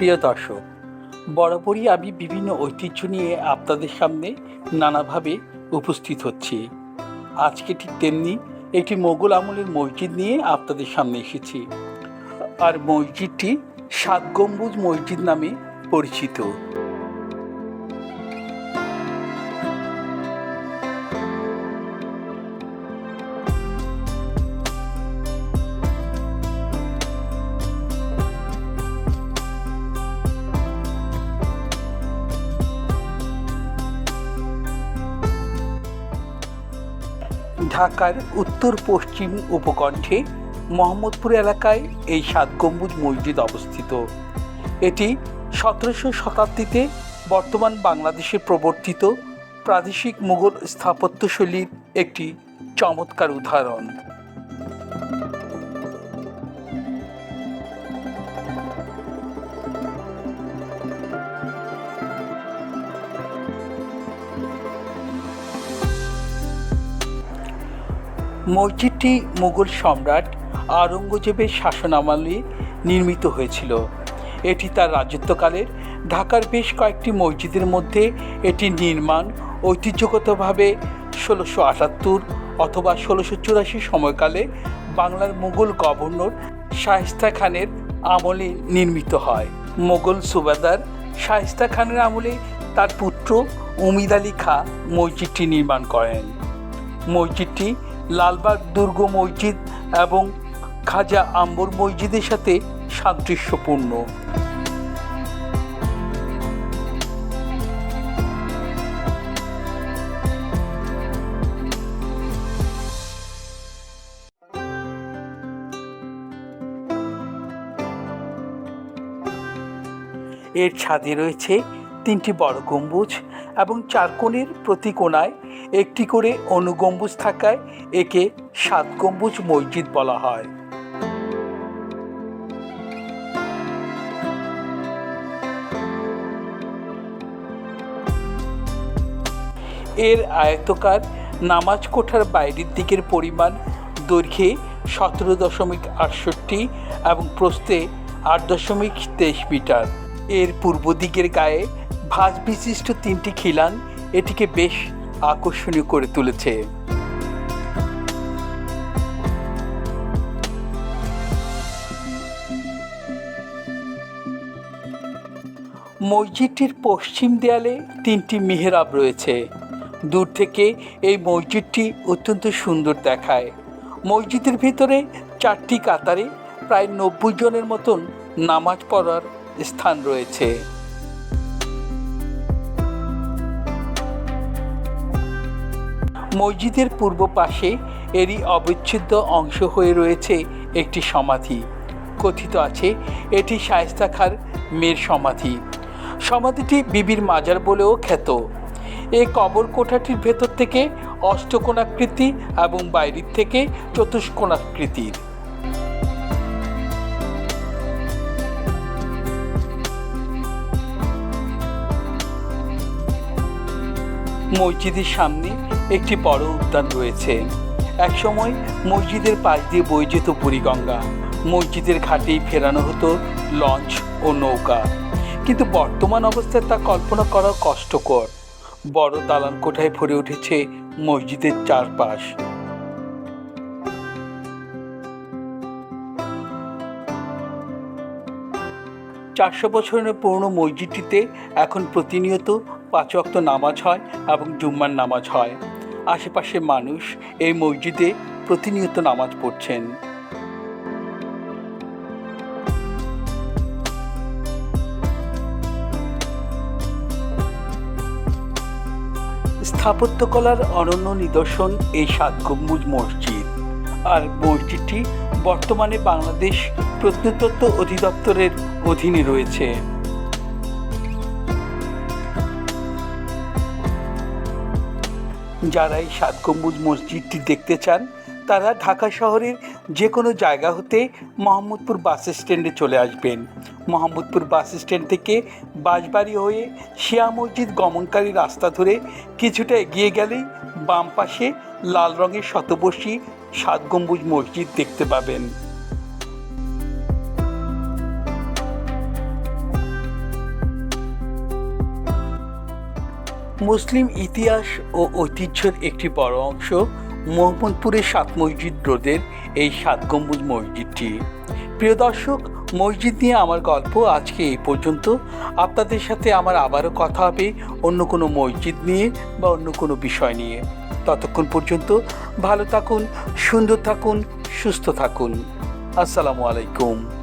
প্রিয় দর্শক, বরাবরই আমি বিভিন্ন ঐতিহ্য নিয়ে আপনাদের সামনে নানাভাবে উপস্থিত হচ্ছি। আজকে ঠিক তেমনি একটি মোগল আমলের মসজিদ নিয়ে আপনাদের সামনে এসেছি। আর মসজিদটি সাত গম্বুজ মসজিদ নামে পরিচিত। ঢাকার উত্তর পশ্চিম উপকণ্ঠে মোহাম্মদপুর এলাকায় এই সাত গম্বুজ মসজিদ অবস্থিত। এটি সতেরোশো শতাব্দীতে বর্তমান বাংলাদেশে প্রবর্তিত প্রাদেশিক মুঘল স্থাপত্যশৈলীর একটি চমৎকার উদাহরণ। মসজিদটি মুঘল সম্রাট আওরঙ্গজেবের শাসনামলে নির্মিত হয়েছিল। এটি তার রাজত্বকালের ঢাকার বেশ কয়েকটি মসজিদের মধ্যে এটি নির্মাণ ঐতিহ্যগতভাবে ষোলোশো আটাত্তর অথবা ষোলোশো চুরাশি সময়কালে বাংলার মুঘল গভর্নর শায়েস্তা খানের আমলে নির্মিত হয়। মোগল সুবাদার শায়েস্তা খানের আমলে তার পুত্র উমিদ আলী খা মসজিদটি নির্মাণ করেন। মসজিদটি লালবাগ দুর্গ মসজিদ এবং খাজা আম্বর মসজিদের সাথে সাদৃশ্যপূর্ণ। এর ছাদে রয়েছে তিনটি বড় গম্বুজ এবং চার কোণের প্রতি কোণায় একটি করে অনুগম্বুজ থাকায় একে সাত গম্বুজ মসজিদ বলা হয়। এর আয়তকার নামাজ কোঠার বাইরের দিকের পরিমাণ দৈর্ঘ্যে সতেরো দশমিক আটষট্টি এবং প্রস্থে আট দশমিক তেইশ মিটার। এর পূর্ব দিকের গায়ে ভাঁজ বিশিষ্ট তিনটি খিলান এটিকে বেশ আকর্ষণীয় করে তুলেছে। মসজিদটির পশ্চিম দেয়ালে তিনটি মেহরাব রয়েছে। দূর থেকে এই মসজিদটি অত্যন্ত সুন্দর দেখায়। মসজিদের ভিতরে চারটি কাতারে প্রায় নব্বই জনের মতন নামাজ পড়ার স্থান রয়েছে। মসজিদের পূর্ব পাশে এরই অবিচ্ছেদ্য অংশ হয়ে রয়েছে একটি সমাধি। কথিত আছে, এটি শায়স্তা খার মেয়ের সমাধি। সমাধিটি বিবির মাজার বলেও খ্যাত। এই কবর কোঠাটির ভেতর থেকে অষ্টকোণাকৃতি এবং বাইরের থেকে চতুষ্কোণাকৃতির। মসজিদের সামনে একটি বড় উদ্যান রয়েছে। একসময় মসজিদের পাশ দিয়ে বয়ে যেত বুড়িগঙ্গা। মসজিদের ঘাটেই ফেরানো হতো লঞ্চ ও নৌকা। কিন্তু বর্তমান অবস্থায় তা কল্পনা করা কষ্টকর। বড় দালান কোঠায় ভরে উঠেছে মসজিদের চারপাশ। চারশো বছরের পুরনো মসজিদটিতে এখন প্রতিনিয়ত পাঁচ ওয়াক্ত নামাজ হয় এবং জুম্মার নামাজ হয়। আশেপাশে মানুষ এই মসজিদে প্রতিনিয়ত নামাজ পড়ছেন। স্থাপত্যকলার অনন্য নিদর্শন এই সাত গম্বুজ মসজিদ। আর মসজিদটি বর্তমানে বাংলাদেশ প্রত্নতত্ত্ব অধিদপ্তরের অধীনে রয়েছে। যারা এই সাত গম্বুজ মসজিদটি দেখতে চান, তারা ঢাকা শহরের যে কোনো জায়গা হতে মোহাম্মদপুর বাস স্ট্যান্ডে চলে আসবেন। মোহাম্মদপুর বাস স্ট্যান্ড থেকে বাসবাড়ি হয়ে শিয়া মসজিদ গমনকারী রাস্তা ধরে কিছুটা এগিয়ে গেলেই বাম পাশে লাল রঙের শতবর্ষী সাত গম্বুজ মসজিদ দেখতে পাবেন। মুসলিম ইতিহাস ও ঐতিহ্যের একটি বড় অংশ মোহাম্মদপুরের সাত মসজিদ রোডের এই সাত গম্বুজ মসজিদটি। প্রিয় দর্শক, মসজিদ নিয়ে আমার গল্প আজকে এই পর্যন্ত। আপনাদের সাথে আমার আবারও কথা হবে অন্য কোনো মসজিদ নিয়ে বা অন্য কোনো বিষয় নিয়ে। ততক্ষণ পর্যন্ত ভালো থাকুন, সুন্দর থাকুন, সুস্থ থাকুন। আসসালামু আলাইকুম।